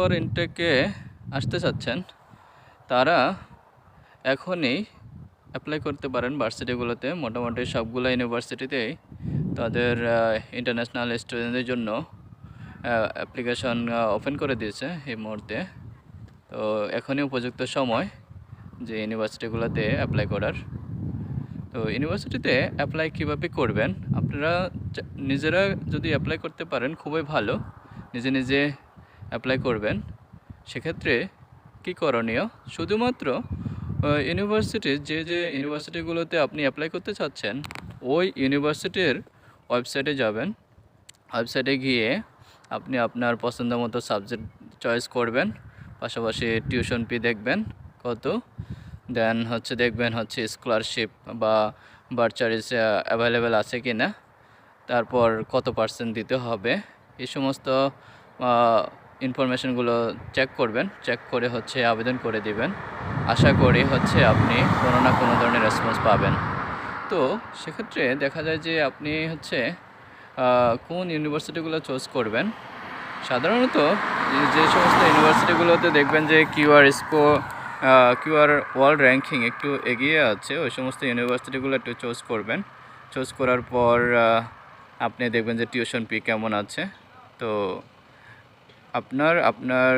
ইনটেকে আসতে চাচ্ছেন, তারা এখনই অ্যাপ্লাই করতে পারেন ভার্সিটিগুলোতে মোটামুটি সবগুলো ইউনিভার্সিটিতেই তাদের ইন্টারন্যাশনাল স্টুডেন্টদের জন্য অ্যাপ্লিকেশন ওপেন করে দিয়েছে এই মুহূর্তে। তো এখনই উপযুক্ত সময় যে ইউনিভার্সিটিগুলোতে অ্যাপ্লাই করার। তো ইউনিভার্সিটিতে অ্যাপ্লাই কীভাবে করবেন? আপনারা নিজেরা যদি অ্যাপ্লাই করতে পারেন, খুবই ভালো। নিজে নিজে অ্যাপ্লাই করবেন, সেক্ষেত্রে কী করণীয়? শুধুমাত্র ইউনিভার্সিটির যে যে ইউনিভার্সিটিগুলোতে আপনি অ্যাপ্লাই করতে চাচ্ছেন, ওই ইউনিভার্সিটির ওয়েবসাইটে যাবেন। ওয়েবসাইটে গিয়ে আপনি আপনার পছন্দ মতো সাবজেক্ট চয়েস করবেন, পাশাপাশি টিউশন ফি দেখবেন, কত? দেন হচ্ছে দেখবেন হচ্ছে স্কলারশিপ বা বার্চারিজ অ্যাভেলেবেল আছে কি না তারপর কত পার্সেন্ট দিতে হবে, এই সমস্ত ইনফরমেশনগুলো চেক করবেন চেক করে হচ্ছে আবেদন করে দিবেন। আশা করি হচ্ছে আপনি কোনো না কোনো ধরনের রেসপন্স পাবেন। তো সেক্ষেত্রে দেখা যায় যে আপনি হচ্ছে কোন ইউনিভার্সিটিগুলো চুজ করবেন? সাধারণত যে- সমস্ত ইউনিভার্সিটিগুলোতে দেখবেন যে কিউআর স্কো কিউআর ওয়ার্ল্ড র্যাঙ্কিং একটু এগিয়ে আছে, ওই সমস্ত ইউনিভার্সিটিগুলো একটু চুজ করবেন। চুজ করার পর আপনি দেখবেন যে টিউশন ফি কেমন আছে। তো আপনার আপনার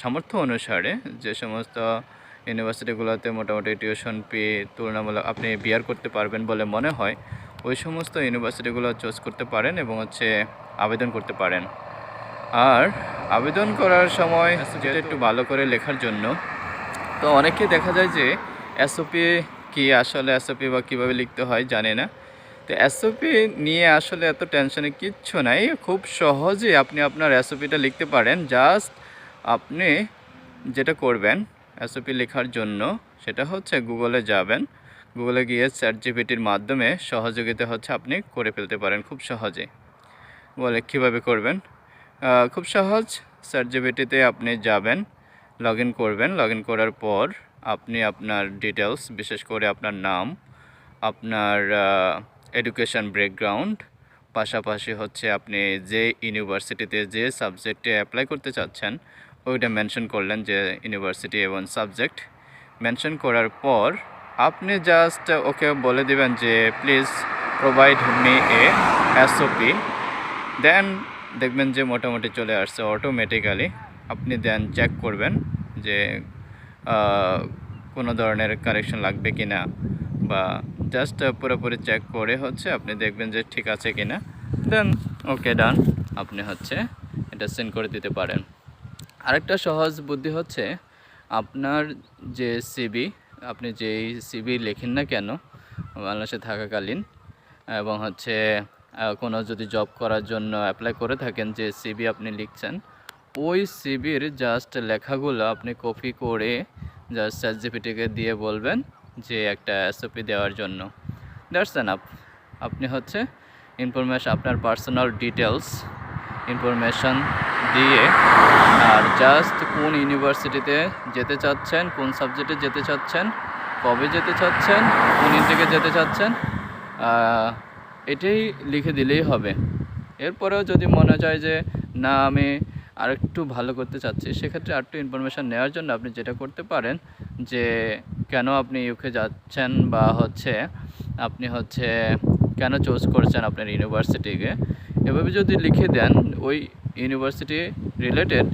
সামর্থ্য অনুসারে যে সমস্ত ইউনিভার্সিটিগুলোতে মোটামুটি টিউশন ফি তুলনামূলক আপনি বিয়ার করতে পারবেন বলে মনে হয় ওই সমস্ত ইউনিভার্সিটিগুলো চুজ করতে পারেন এবং হচ্ছে আবেদন করতে পারেন। আর আবেদন করার সময় যেটা একটু ভালো করে লেখার জন্য তো অনেকে দেখা যায় যে এসওপি কি আসলে এসওপি বা কীভাবে লিখতে হয় জানে না। তো এসওপি নিয়ে আসলে এত টেনশনে কিচ্ছু নাই। খুব সহজে আপনি আপনার এসওপিটা লিখতে পারেন। জাস্ট আপনি যেটা করবেন এসওপি লেখার জন্য সেটা হচ্ছে গুগলে যাবেন। গুগলে গিয়ে চ্যাট জিপিটির মাধ্যমে সহযোগিতা হচ্ছে আপনি করে ফেলতে পারেন খুব সহজে। বলে কীভাবে করবেন? খুব সহজ। চ্যাট জিপিটিতে আপনি যাবেন লগ করবেন। লগ করার পর আপনি আপনার ডিটেলস বিশেষ করে আপনার নাম, আপনার এডুকেশন ব্যাকগ্রাউন্ড পাশাপাশি হচ্ছে আপনি যে ইউনিভার্সিটিতে যে সাবজেক্টে অ্যাপ্লাই করতে চাচ্ছেন, ওইটা মেনশন করলেন যে ইউনিভার্সিটি এবং সাবজেক্ট মেনশন করার পর আপনি জাস্ট ওকে বলে দিবেন যে please provide me a SOP then দেখবেন যে মোটামুটি চলে আসছে অটোমেটিক্যালি আপনি দেন চেক করবেন যে কোনো ধরনের কারেকশন লাগবে কি না বা জাস্ট পুরোপুরি চেক করে হচ্ছে আপনি দেখবেন যে ঠিক আছে কি না দেন ওকে ডান আপনি হচ্ছে এটা সেন্ড করে দিতে পারেন। আরেকটা সহজ বুদ্ধি হচ্ছে, আপনার যে সিবি আপনি যেই সিবি লেখেন না কেন, বাংলাদেশে থাকাকালীন, এবং হচ্ছে কোনো যদি জব করার জন্য অ্যাপ্লাই করে থাকেন যে সিবি আপনি লিখছেন, ওই সিবির জাস্ট লেখাগুলো আপনি কপি করে জাস্ট চ্যাট দিয়ে বলবেন যে একটা এসওপি দেওয়ার জন্য। দ্যাটস আপ আপনি হচ্ছে ইনফরমেশন আপনার পার্সোনাল ডিটেলস ইনফরমেশন দিয়ে আর জাস্ট কোন ইউনিভার্সিটিতে যেতে চাচ্ছেন, কোন সাবজেক্টে যেতে চাচ্ছেন, কবে যেতে চাচ্ছেন, কোন ইনটেকে যেতে চাচ্ছেন এটাই লিখে দিলেই হবে। এরপরেও যদি মনে যায় যে, না, আমি আরেকটু ভালো করতে চাচ্ছি, সেক্ষেত্রে আরেকটু ইনফরমেশান নেওয়ার জন্য আপনি যেটা করতে পারেন যে কেন আপনি ইউকে যাচ্ছেন বা হচ্ছে আপনি হচ্ছে কেন চুজ করছেন আপনার ইউনিভার্সিটিকে এভাবে যদি লিখে দেন, ওই ইউনিভার্সিটি রিলেটেড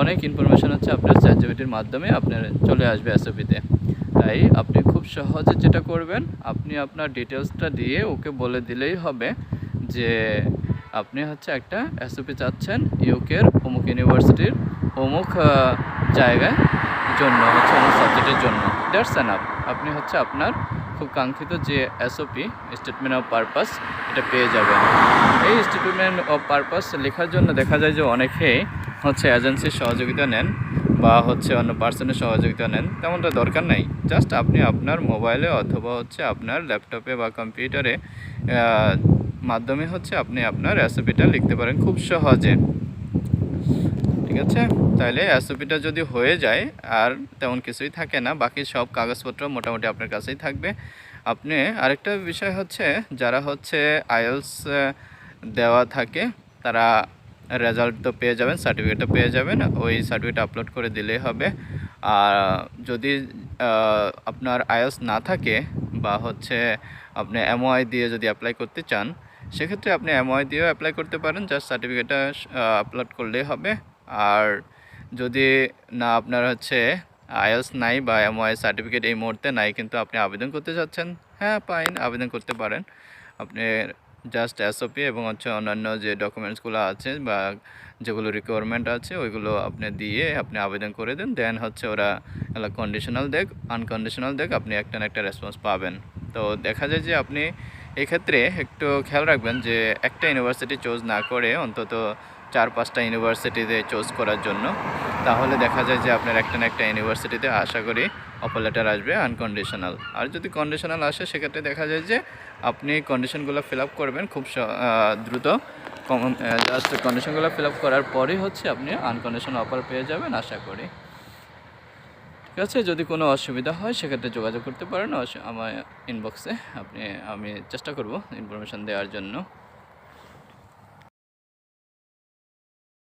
অনেক ইনফরমেশান হচ্ছে আপনার চ্যাটজিপিটির মাধ্যমে আপনার চলে আসবে এসওপিতে তাই আপনি খুব সহজে যেটা করবেন, আপনি আপনার ডিটেলসটা দিয়ে ওকে বলে দিলেই হবে যে আপনি হচ্ছে একটা এসওপি চাচ্ছেন ইউকের অমুক ইউনিভার্সিটির অমুক জায়গায়। জন্য, হচ্ছে অমুক সাবজেক্টের জন্য। দ্যাটস অ্যান আপ আপনি হচ্ছে আপনার খুব কাঙ্ক্ষিত যে এসওপি স্টেটমেন্ট অফ পারপাস এটা পেয়ে যাবেন। এই স্টেটমেন্ট অফ পারপাস লেখার জন্য দেখা যায় যে অনেকেই হচ্ছে এজেন্সির সহযোগিতা নেন বা হচ্ছে অন্য পার্সনের সহযোগিতা নেন, তেমনটা দরকার নাই। জাস্ট আপনি আপনার মোবাইলে অথবা হচ্ছে আপনার ল্যাপটপে বা কম্পিউটারে মাধ্যমে হচ্ছে আপনি আপনার রেসিপিটা লিখতে পারেন খুব সহজে। ঠিক আছে? তাহলে এসওপিটা যদি হয়ে যায়, আর তেমন কিছুই থাকে না, বাকি সব কাগজপত্র মোটামুটি আপনার কাছেই থাকবে। আপনি আরেকটা বিষয় হচ্ছে, যারা হচ্ছে আইএলস দেওয়া থাকে, তারা রেজাল্ট তো পেয়ে যাবেন সার্টিফিকেটটা পেয়ে যাবেন, ওই সার্টিফিকেট আপলোড করে দিলেই হবে। আর যদি আপনার আয়াস না থাকে, বা হচ্ছে আপনি এমওআই দিয়ে যদি অ্যাপ্লাই করতে চান, সেক্ষেত্রে আপনি এমওআই দিয়েও অ্যাপ্লাই করতে পারেন, জাস্ট সার্টিফিকেটটা আপলোড করলেই হবে। আর যদি না আপনার হচ্ছে আইএলস নাই বা এমওআই সার্টিফিকেট এই মুহূর্তে নাই, কিন্তু আপনি আবেদন করতে চাচ্ছেন হ্যাঁ পাইন আবেদন করতে পারেন। আপনি জাস্ট এসওপি এবং হচ্ছে অন্যান্য যে ডকুমেন্টসগুলো আছে বা যেগুলো রিকোয়ারমেন্ট আছে, ওইগুলো আপনি দিয়ে আপনি আবেদন করে দেন। দেন হচ্ছে ওরা কন্ডিশনাল দেখ আনকন্ডিশনাল দেখ, আপনি একটা না একটা রেসপন্স পাবেন। তো দেখা যায় যে আপনি এক্ষেত্রে একটু খেয়াল রাখবেন যে একটা ইউনিভার্সিটি চুজ না করে অন্তত চার পাঁচটা ইউনিভার্সিটিতে চুজ করার জন্য। তাহলে দেখা যায় যে আপনার একটা না একটা ইউনিভার্সিটিতে আশা করি অফার লেটার আসবে আনকন্ডিশনাল আর যদি কন্ডিশনাল আসে, সেক্ষেত্রে দেখা যায় যে আপনি কন্ডিশনগুলো ফিল আপ করবেন খুব দ্রুত। জাস্ট কন্ডিশনগুলো ফিল আপ করার পরেই হচ্ছে আপনি আনকন্ডিশনাল অফার পেয়ে যাবেন, আশা করি। ঠিক আছে? যদি কোনো অসুবিধা হয়, সেক্ষেত্রে যোগাযোগ করতে পারেন। আমার ইনবক্সে আপনি, আমি চেষ্টা করব ইনফরমেশান দেওয়ার জন্য।